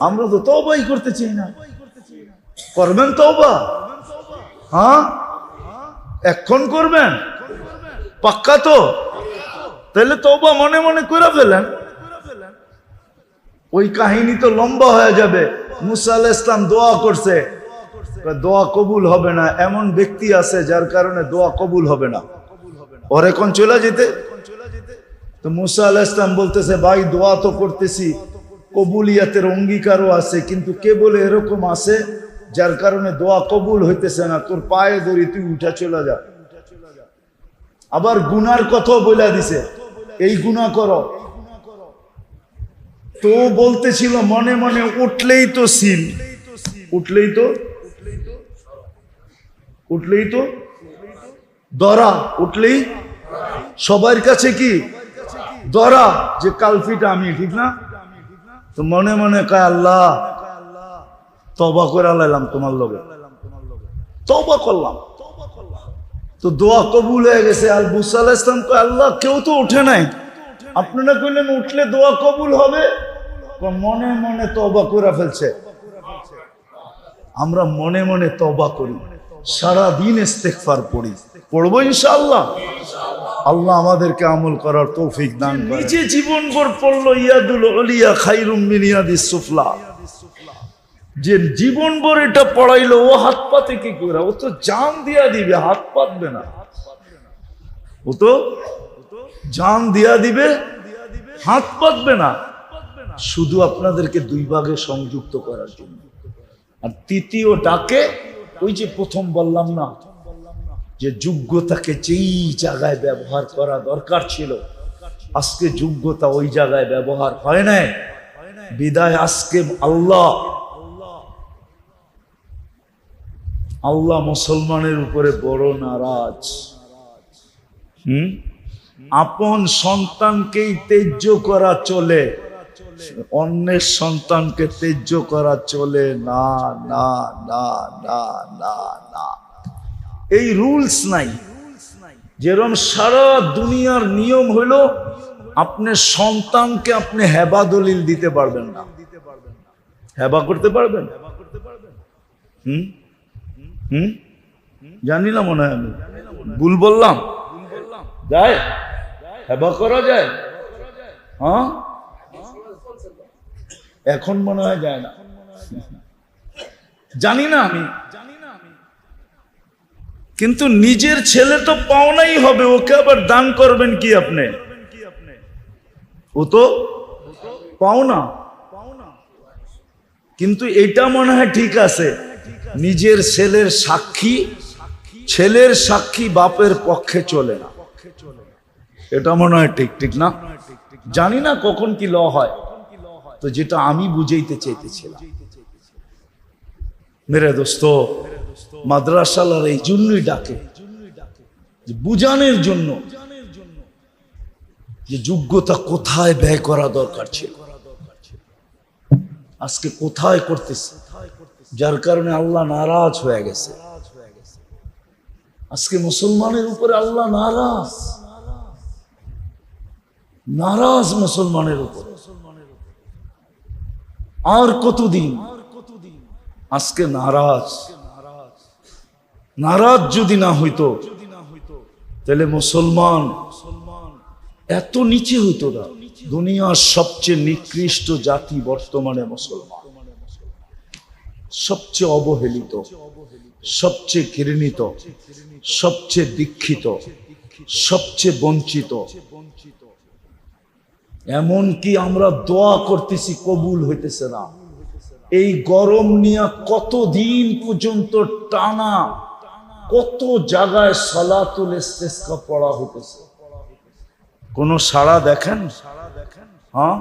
আমরা তো তবাই করতে চাই না। করবেন তবা হ্যাঁ? এখন করবেন? পাক্কা তো? তাহলে তবা মনে মনে করে ফেলেন। ওই কাহিনী তো লম্বা হয়ে যাবে। মুসা ইসলাম দোয়া করছে। দোয়া কবুল হবে না। এমন ব্যক্তি আছে যার কারণে দোয়া কবুল হবে না। ওর এখন চলে যেতে। তো মুসা আলাহ ইসলাম বলতেছে, ভাই, দোয়া তো করতেছি। কবুলিয়াতের অঙ্গীকারও আছে, কিন্তু কেবল এরকম আছে যার কারণে দোয়া কবুল হইতেছে না। তোর পায়ে ধরি, তুই উঠা চলে যা। আবার গুনার কথাও বলে দিছে, এই গুণা করো। তো বলতেছিল, মনে মনে উঠলেই তো সিল। উঠলেই তো? উঠলেই তো? দরা উঠলেই? সবার কাছে কি? দরা যে কালফিটা আমি, ঠিক না? তো মনে মনে কয়, আল্লাহ তবা করে লাইলাম তোমার লগে। তবা করলাম। তো দোয়া কবুল হয়ে গেছে। আর বুসা আলাহ ইসলাম কয়, আল্লাহ, কেউ তো উঠে নাই। আপনারা কইলেন, উঠলে দোয়া কবুল হবে? মনে মনে তবা করে ফেলছে। আমরা মনে মনে তবা করি। সারা দিন ইস্তেগফার পড়ি। পড়ব ইনশাআল্লাহ? আল্লাহ আমাদেরকে আমল করার তৌফিক দান করে নিজে জীবন ভর পড়ল ইয়াদুল উলিয়া খাইরুম মিন ইয়াদিস সুফলা। যে জীবন ভর এটা পড়াইলো ও হাত পাতে কি করে ও তো জান দিয়া দিবে হাত পাতবে না। ও তো জান দিয়া দিবে হাত পাতবে না। শুধু আপনাদেরকে দুই ভাগে সংযুক্ত করার জন্য। আর তৃতীয় ডাকে ওই যে প্রথম বললাম না যে যোগ্যতাকে যেই জায়গায় ব্যবহার করা দরকার ছিল, আজকে যোগ্যতা ওই জায়গায় ব্যবহার হয় নাই। বিদায় আজকে আল্লাহ আল্লাহ মুসলমানের উপরে বড় নারাজ। হুম? আপন সন্তানকেই তেজ্য করা চলে, অন্যের সন্তানকে তেজ্য করা চলে। না না না না না না। এই রুলস নাই। যেরম সারা দুনিয়ার নিয়ম হলো, আপনি সন্তানকে আপনি হেবা দলিল দিতে পারবেন না। হেবা করতে পারবেন? হুম? হুম? জানি না মনে হয় আমি। ভুল বললাম? যায়? হেবা করা যায়? হ্যাঁ? এখন মনে হয় যায় না। জানি না আমি। কিন্তু নিজের ছেলে তো পাওনাই হবে, ওকে আবার দান করবেন কি আপনি? ও তো পাওনা। কিন্তু এটা মনে হয় ঠিক আছে, নিজের ছেলের সাক্ষী ছেলের সাক্ষী বাপের পক্ষে চলে না। এটা মনে হয় ঠিক ঠিক না? জানি না কখন কি ল হয়, তো যেটা আমি বুঝাইতে চাইতেছিলাম। মেরে দোস্ত মাদ্রাসালার এই জন্যই ডাকে বুঝানোর জন্য যে যোগ্যতা কোথায় ব্যয় করা দরকার ছিল। আজকে কোথায় করতেছে? যার কারণে আল্লাহ নারাজ হয়ে গেছে। আজকে মুসলমানের উপরে আল্লাহ নারাজ। নারাজ মুসলমানের উপরে। আর কতদিন? আজকে নারাজ। নারাজ যদি না হইতো, তাহলে মুসলমান এত নিচে হইতো না। দুনিয়ার সবচেয়ে নিকৃষ্ট জাতি বর্তমানে মুসলমান। সবচেয়ে অবহেলিত, সবচেয়ে ঘৃণিত, সবচেয়ে দীক্ষিত, সবচেয়ে বঞ্চিত। এমন কি আমরা দোয়া করতেছি, কবুল হইতেছে না। এই গরম নিয়ে কতদিন পর্যন্ত টানা কত জায়গায় সলাতুল ইস্তেসকা পড়া হইতেছে কোন সাড়া দেখেন? হ্যাঁ?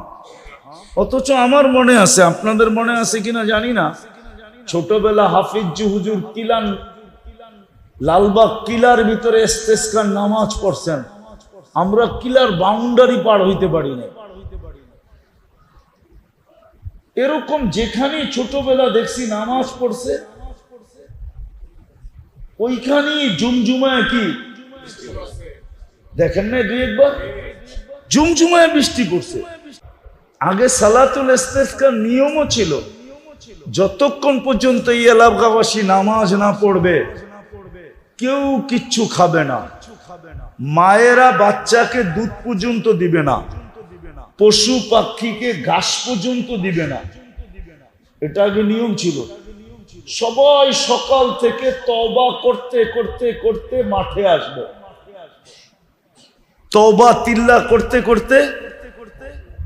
অথচ আমার মনে আছে, আপনাদের মনে আছে কিনা জানি না। ছোটবেলা হাফিজ হুজুর কিলান, লালবাগ কিলার ভিতরে ইস্তেসকার নামাজ পড়ছেন। আমরা কিলার বাউন্ডারি পার হইতে পারি না এরকম যেখানে ছোটবেলা দেখছি নামাজ পড়ছে ওইখানেই জুমজুমায় কি? দেখেন না দুই একবার? জুমজুমায় বৃষ্টি পড়ছে। আগে সালাতুল ইস্তেসকার নিয়মও ছিল, যতক্ষণ পর্যন্ত এই এলাকাবাসী নামাজ না পড়বে, কেউ কিচ্ছু খাবে না। মায়েরা বাচ্চাকে দুধ পর্যন্ত দিবে না, পশু পাখিকে ঘাস পর্যন্ত দিবে না। এটা আগে নিয়ম ছিল। সবাই সকাল থেকে তবা করতে করতে করতে মাঠে আসবে। তবা তিল্লা করতে করতে,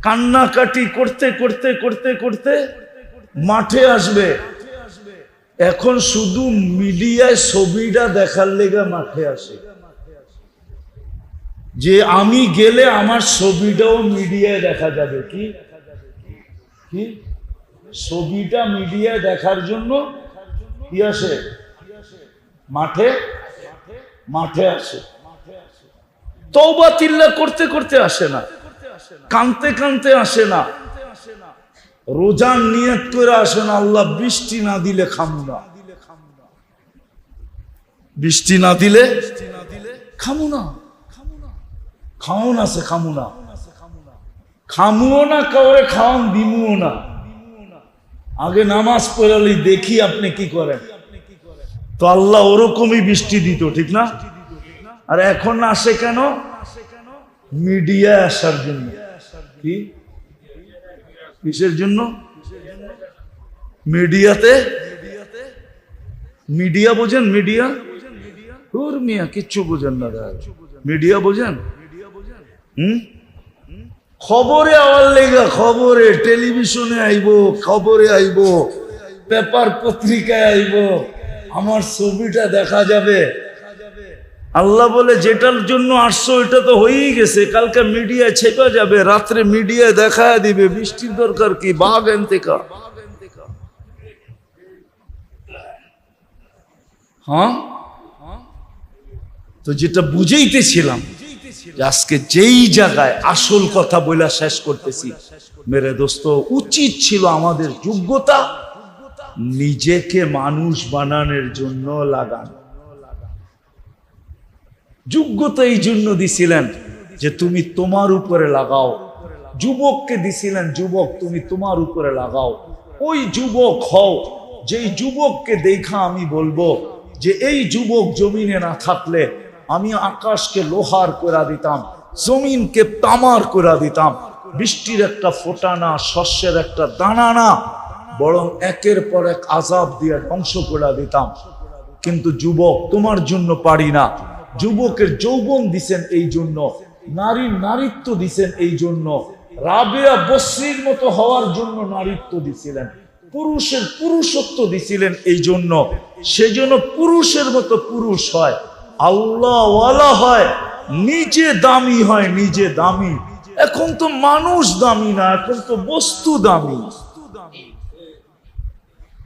কান্নাকাটি করতে করতে করতে করতে মাঠে আসবে। এখন শুধু মিডিয়ায় ছবিটা দেখার লেগে মাঠে আসে। যে আমি গেলে আমার ছবিটাও মিডিয়ায় দেখা যাবে। কি? ছবিটা মিডিয়ায় দেখার জন্য কি আসে? মাঠে? মাঠে আসে। তৌবা তিল্লা করতে করতে আসে না। কানতে কানতে আসে না। রোজার নিয়ত করে আসে না আল্লাহ, বৃষ্টি না দিলে খামু না বৃষ্টি না দিলে খামু না আছে খামু না খামুও না, কাউরে খাওয়ান দিমুও না। আগে নামাজ পড়ালি, দেখি আপনি কি করেন। তো আল্লাহ ওরকমই বৃষ্টি দিত, ঠিক না? আর এখন আসে কেন? মিডিয়া আসার জন্য। কি? কিসের জন্য? মিডিয়াতে? মিডিয়া বোঝেন, মিডিয়া? মিয়া, কিচ্ছু বোঝেন না মিডিয়া বোঝেন? হুম? খবরে আওয়ার লেগা খবরে, টেলিভিশনে আইব, খবরে আইব, পেপার পত্রিকায় আইব, আমার ছবিটা দেখা যাবে। আল্লাহ বলে, যেটার জন্য আসছো এটা তো হয়েই গেছে, কালকে মিডিয়ায় ছেপা যাবে, রাত্রে মিডিয়ায় দেখা দিবে, বৃষ্টির দরকার কি, বাঘ এনতেকা হ্যাঁ? তো যেটা বুঝেইতেছিলাম আজকে যেই জায়গায় আসল কথা বইলা শেষ করতেছি, মেরে দোস্ত, উচিত ছিল আমাদের যোগ্যতা নিজেকে মানুষ বানানোর জন্য লাগানো। যোগ্যতা এই জন্য দিছিলেন যে তুমি তোমার উপরে লাগাও। যুবককে দিছিলেন, যুবক, তুমি তোমার উপরে লাগাও। ওই যুবক হও, যেই যুবককে দেখা আমি বলব, যে এই যুবক জমিনে না থাকলে আমি আকাশকে লোহার করে দিতাম, জমিনকে তামার করে দিতাম। বৃষ্টির একটা ফোঁটা না, শস্যের একটা দানা না, বরং একের পর এক আজাব দিয়ে ধ্বংস করে দিতাম। কিন্তু যুবক, তোমার জন্য পারি না। যুবকের যৌবন দিছেন এই জন্য, নারীর নারীত্ব দিছেন এই জন্য। রাবেয়া বশ্রীর মতো হওয়ার জন্য নারীত্ব দিছিলেন, পুরুষের পুরুষত্ব দিছিলেন এই জন্য। সেজন্য পুরুষের মতো পুরুষ হয়। আল্লাহওয়ালা হয়, নিজে দামি হয়, নিজে দামি। এখন তো মানুষ দামি না, এখন তো বস্তু দামি।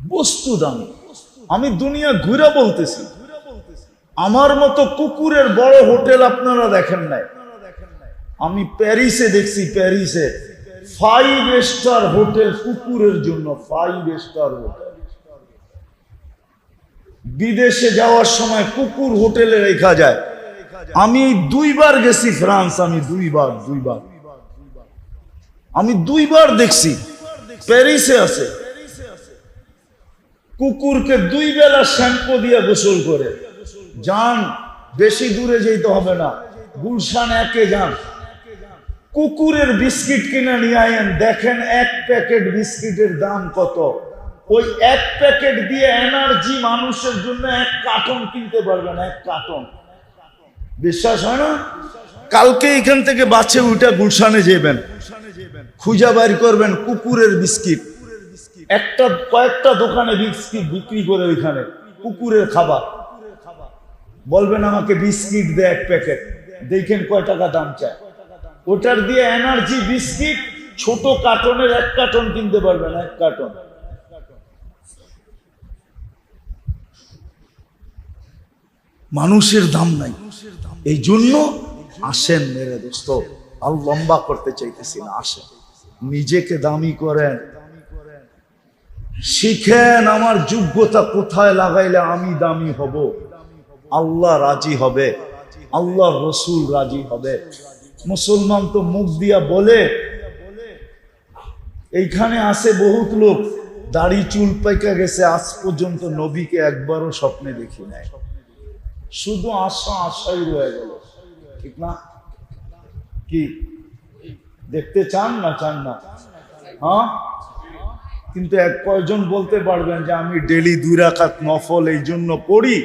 বস্তু দামি। আমি দুনিয়া ঘুরে বলতেছি। আমার মতো কুকুরের বড় হোটেল আপনারা দেখেন নাই। আমি প্যারিসে দেখছি, প্যারিসে। ফাইভ স্টার হোটেল কুকুরের জন্য ফাইভ স্টার হোটেল। বিদেশে যাওয়ার সময় কুকুর হোটেলে রেখা যায়। আমি দুইবার গেছি ফ্রান্স, আমি দুইবার দুইবার। আমি দুইবার দেখছি। প্যারিসে আছে। কুকুরকে দুই বেলা শ্যাম্পু দিয়ে গোসল করে। যান, বেশি দূরে যেতে হবে না। গুলশান একে যান। কুকুরের বিস্কিট কিনে নিয়ে আয়েন। দেখেন এক প্যাকেট বিস্কিটের দাম কত। ওই এক প্যাকেট দিয়ে এনার্জি মানুষের জন্য এক কার্টন কিনতে পারবেন এক কার্টন। বিশ্বাস হয় না? কালকে এখান থেকে বাচ্চা উঠে গুলশানে যাবেন খুঁজা বাইর করবেন কুকুরের বিস্কিট। একটা, কয়েকটা দোকানে বিস্কিট বিক্রি করে ওইখানে, কুকুরের খাবার। বলবেন আমাকে বিস্কিট দে এক প্যাকেট। দেখেন কয় টাকা দাম চায়। ওটার দিয়ে এনার্জি বিস্কিট ছোট কার্টনের এক কার্টন কিনতে পারবেন এক কার্টন। মানুষের দাম নাই। এই জন্য আসেন মেরে দোস্ত, আর লম্বা করতে চাইতেছি না, আসেন। নিজেকে দামি করেন। শিখেন আমার যোগ্যতা কোথায় লাগাইলে আমি দামি হব। আল্লাহ রাজি হবে। আল্লাহ রসুল রাজি হবে। মুসলমান তো মুখ দিয়া বলে। এইখানে আসে বহুত লোক, দাড়ি চুল পাইকা গেছে, আজ পর্যন্ত নবীকে একবারও স্বপ্নে দেখি নাই। শুধু আশা, আশাই রয়ে গেল। ঠিক না? কি? দেখতে চান না চান না? হ্যাঁ? কিন্তু এক কয়জন বলতে পারবেন যে আমি ডেলি দুই রাকাত নফল এই জন্য পড়ি?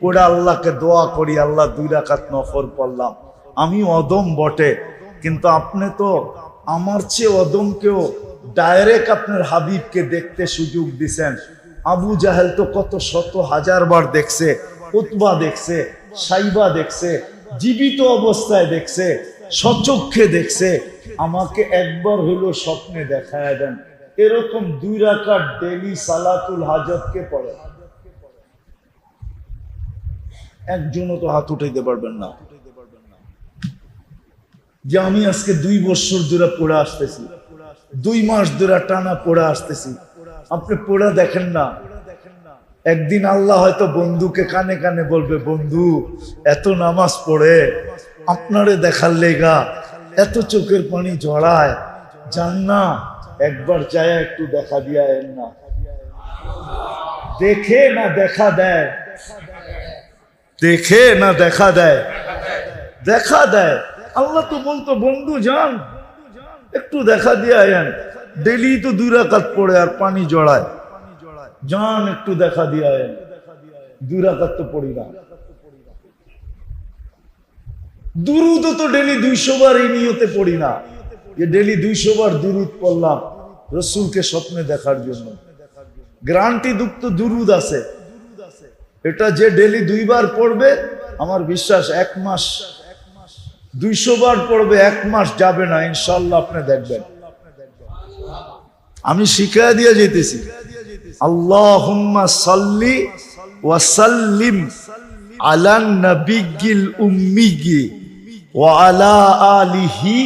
পড়ে আল্লাহকে দোয়া করি, আল্লাহ দুই রাকাত নফল পড়লাম। আমি অদম বটে। কিন্তু আপনি তো আমার চেয়ে অদমকেও ডাইরেক্ট আপনার হাবিবকে দেখতে সুযোগ দিছেন। আবু জাহেল তো কত শত হাজার বার দেখছে। উতবা দেখছে, সাইবা দেখছে, জীবিত অবস্থায় দেখছে, সচক্ষে দেখছে, আমাকে একবার হলো স্বপ্নে দেখায় দেন। এরকম দুই রাকাত ডেলি সালাতুল হাজতকে পড়ে। একজনও তো হাত উঠাইতে পারবেন না। যে আমি আজকে দুই বছর ধরে পড়ে আসতেছি, দুই মাস ধরে টানা পড়ে আসতেছি। আপনি পড়ে দেখেন না একদিন আল্লাহ হয়তো বন্ধুকে কানে কানে বলবে, বন্ধু, এত নামাজ পড়ে, আপনারে দেখার লেগা এত চোখের পানি জড়ায়, যান না, একবার যায় একটু দেখা দিয়া এন না। দেখে না দেখা দেয়। দেখে না দেখা দেয়। দেখা দেয়। আল্লাহ তো বলতো, বন্ধু, যান, একটু দেখা দিয়ে আয়েন ডেলি তো দুই রাকাত পড়ে আর পানি জড়ায়। যান একটু দেখা দিয়ে দুই তো পড়ি না। দুরুদ তো ডেলি দুইশো বার এই নিয়তে পড়ি না। ডেলি দুইশো বার দুরুদ পড়লাম রসুলকে স্বপ্নে দেখার জন্য। গ্রান্টি দুঃখ দুরুদ আছে। এটা যে ডেলি দুইবার পড়বে, আমার বিশ্বাস এক মাস, দুইশো বার পড়বে, এক মাস যাবে না। ইনশাল্লাহ আপনি দেখবেন। আমি শিখাই দিয়ে যেতেছি উম্মিগি আলিহি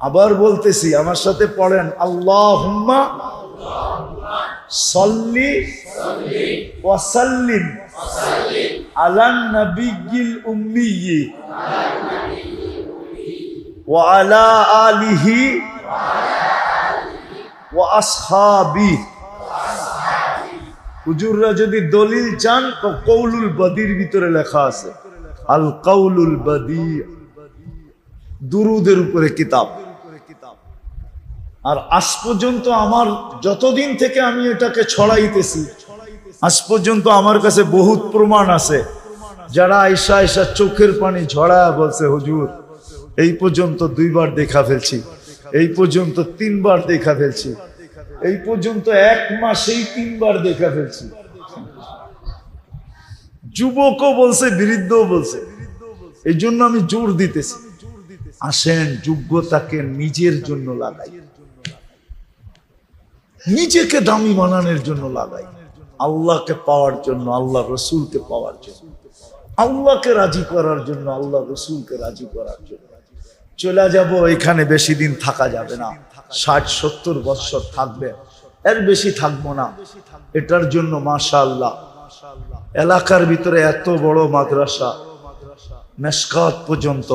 আবার বলতেছি, আমার সাথে পড়েন আল্লাহ সাল্লি ওয়াসাল্লিম আলান নবিগিল উম্মিগি ওয়া আলা আলিহি হুজুররা যদি দলিল চান কৌলুল বদির ভিতরে লেখা আছে। আল কৌলুল বদি দুরুদের উপরে কিতাব। আর আজ পর্যন্ত আমার যতদিন থেকে আমি এটাকে ছড়াইতেছি, আজ পর্যন্ত আমার কাছে বহুত প্রমাণ আছে। যারা আইসা আইসা চোখের পানি ঝড়ায় বলছে, হুজুর, এই পর্যন্ত দুইবার দেখা ফেলছি। এই পর্যন্ত তিনবার দেখা ফেলছি। এই পর্যন্ত এক মাসেই তিনবার দেখা ফেলছি। যুবকও বলছে, বৃদ্ধও বলছে। এই জন্য আমি জোর দিতেছি। আসেন, যোগ্যতাকে নিজের জন্য লাগাই। নিজেকে দামি বানানোর জন্য লাগাই। আল্লাহকে পাওয়ার জন্য, আল্লাহ রসুলকে পাওয়ার জন্য। আল্লাহকে রাজি করার জন্য, আল্লাহ রসুলকে রাজি করার জন্য। চলে যাব, এখানে বেশি দিন থাকা যাবে না। ষাট, সত্তর বৎসর থাকবে, এর বেশি থাকব না। এটার জন্য মাশা আল্লাহ এলাকার ভিতরে এত বড় মাদ্রাসা মেসকাত পর্যন্ত,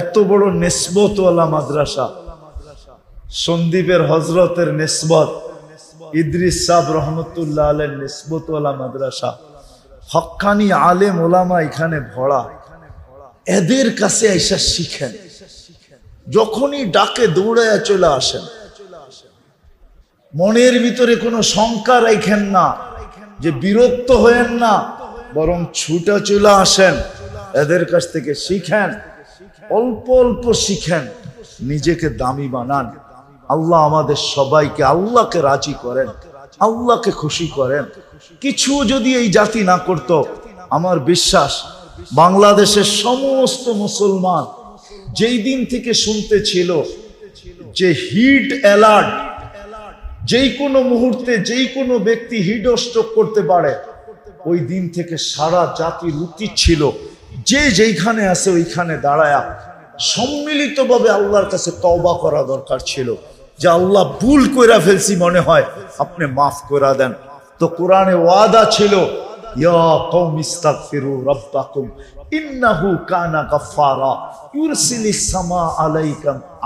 এত বড় নেসবতওয়ালা মাদ্রাসা। সন্দীপের হজরতের নেসবত, ইদ্রিস সাহ রহমতুল্লাহ আলের নেসবতওয়ালা মাদ্রাসা। হক্কানি আলেম ওলামা এখানে ভরা। এদের কাছে এসে শিখেন। যখনই ডাকে দৌড়ায় চলে আসেন, মনের ভিতরে কোনো শঙ্কা রাখেন না, যে বিরক্ত হয়েন না, বরং ছুটা চলে আসেন, এদের কাছ থেকে শিখেন, অল্প অল্প শিখেন, নিজেকে দামি বানান। আল্লাহ আমাদের সবাইকে, আল্লাহকে রাজি করেন, আল্লাহকে খুশি করেন। কিছু যদি এই জাতি না করত, আমার বিশ্বাস, বাংলাদেশের সমস্ত মুসলমান যেই দিন থেকে শুনতে ছিল যে হিট অ্যালার্ট, যেই কোনো মুহূর্তে যেই কোনো ব্যক্তি হিট স্ট্রোক করতে পারে, ওই দিন থেকে সারা জাতির উচিত ছিল। যে যেইখানে আছে ওইখানে দাঁড়ায়া সম্মিলিতভাবে আল্লাহর কাছে তওবা করা দরকার ছিল। যে আল্লাহ ভুল কইরা ফেলছি মনে হয়, আপনি মাফ করে দেন। তো কোরআনে ওয়াদা ছিল, ইয়া ইস্তাগফিরু রাব্বাকুম ইন্নাহু কানা গাফফারা সামা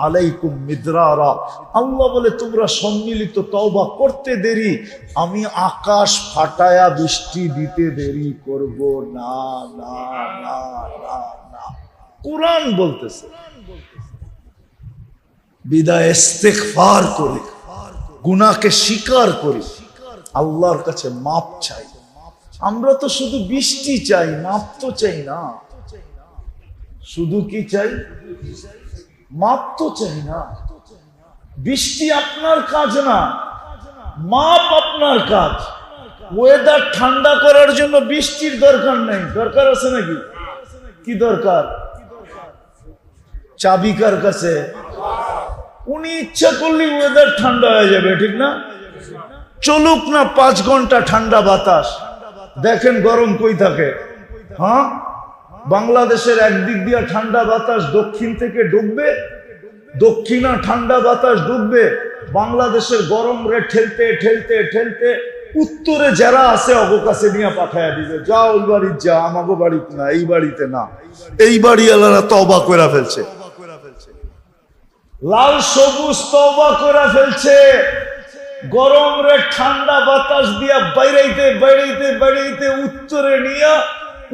আলাইকুম মিদরারা। আল্লাহ বলে, তোমরা সম্মিলিত তওবা করতে দেরি, আমি আকাশ ফাটায়া বৃষ্টি দিতে দেরি করব। না না না না না। কোরআন বলতেছে, বিদায় ইস্তেগফার করি, গুনাহকে স্বীকার করি, আল্লাহর কাছে মাপ চাই। আমরা তো শুধু বৃষ্টি চাই, মাপ তো চাই না। শুধু কি চাই? মাপ তো চাই না। বৃষ্টি আপনার কাজ না, মাপ আপনার কাজ। ওয়েদার ঠান্ডা করার জন্য বৃষ্টির দরকার নেই। দরকার আছে নাকি? কি দরকার? চাবিকার কাছে। উনি ইচ্ছা করলে ওয়েদার ঠান্ডা হয়ে যাবে, ঠিক না? চলুক না, পাঁচ ঘণ্টা ঠান্ডা বাতাস। দেখেন গরম কই থাকে। হ্যাঁ? বাংলাদেশের একদিক দিয়ে ঠান্ডা বাতাস দক্ষিণ থেকে ডুববে, দক্ষিণা ঠান্ডা বাতাস ডুববে। বাংলাদেশের গরম রে ঠেলতে ঠেলতে ঠেলতে উত্তরে যারা আছে অবকাশে নিয়ে পাঠাইয়া দিবে। যা ওই বাড়ির যা, আমাগো বাড়িতে না, এই বাড়িতে না। এই বাড়ি আলারা তো অবাক করে ফেলছে। লাল সবুজ তবা করে ফেলছে। গরম রে, ঠান্ডা বাতাস দিয়া বাইরাইতে বাইরাইতে বাইরাইতে উত্তরে নিয়া,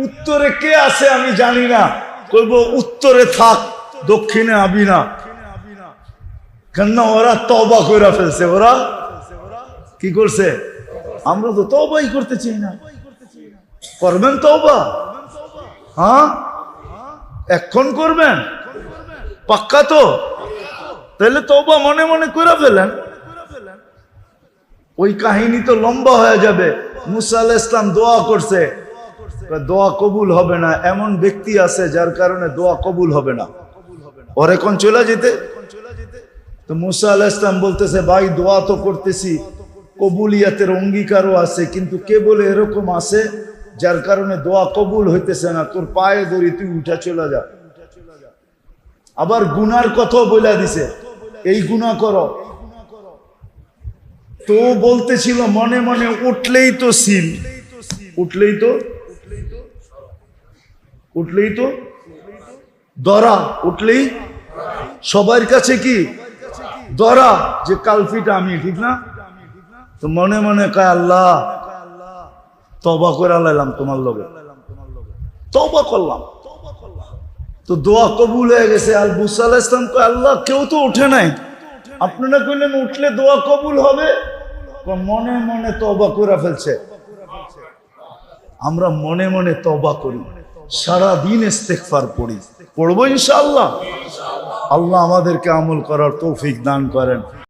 উত্তরে কে আছে আমি জানি না। কইব উত্তরে থাক, দক্ষিণে আবি না কেন ওরা তবা করে ফেলছে। ওরা কি করছে? আমরা তো তবাই করতে চাই না। করবেন তবা হ্যাঁ? এখন করবেন? পাক্কা তো? তাহলে তবা মনে মনে করে ফেলেন। ওই কাহিনী তো লম্বা হয়ে যাবে। মুসা ইসলাম দোয়া করছে। দোয়া কবুল হবে না। এমন ব্যক্তি আছে যার কারণে দোয়া কবুল হবে না। ওর এখন চলে যেতে। তো মুসা আলাহ ইসলাম বলতেছে, ভাই, দোয়া তো করতেছি। কবুলিয়াতের অঙ্গীকারও আছে, কিন্তু কে বলে এরকম আছে যার কারণে দোয়া কবুল হইতেছে না। তোর পায়ে ধরি তুই উঠা চলে যা। আবার গুনার কথাও বলে দিছে। এই গুণা করো। তো বলতেছিল, মনে মনে উঠলেই তো সিল। উঠলেই তো? উঠলেই তো? দরা, উঠলেই? সবার কাছে কি? দরা, যে কালফিটা আমি, ঠিক না? তো মনে মনে কয়, আল্লাহ তবা করে লাইলাম তোমার লগে। তবা করলাম। তো দোয়া কবুল হয়ে গেছে। আল বুসা আলাহ ইসলাম কয়, আল্লাহ, কেউ তো উঠে নাই। আপনারা কইলেন, উঠলে দোয়া কবুল হবে? মনে মনে তবা করে ফেলছে। আমরা মনে মনে তবা করি। সারা দিন ইস্তেকফার পড়ি। পড়ব ইনশাআল্লাহ। আল্লাহ আমাদেরকে আমল করার তৌফিক দান করেন।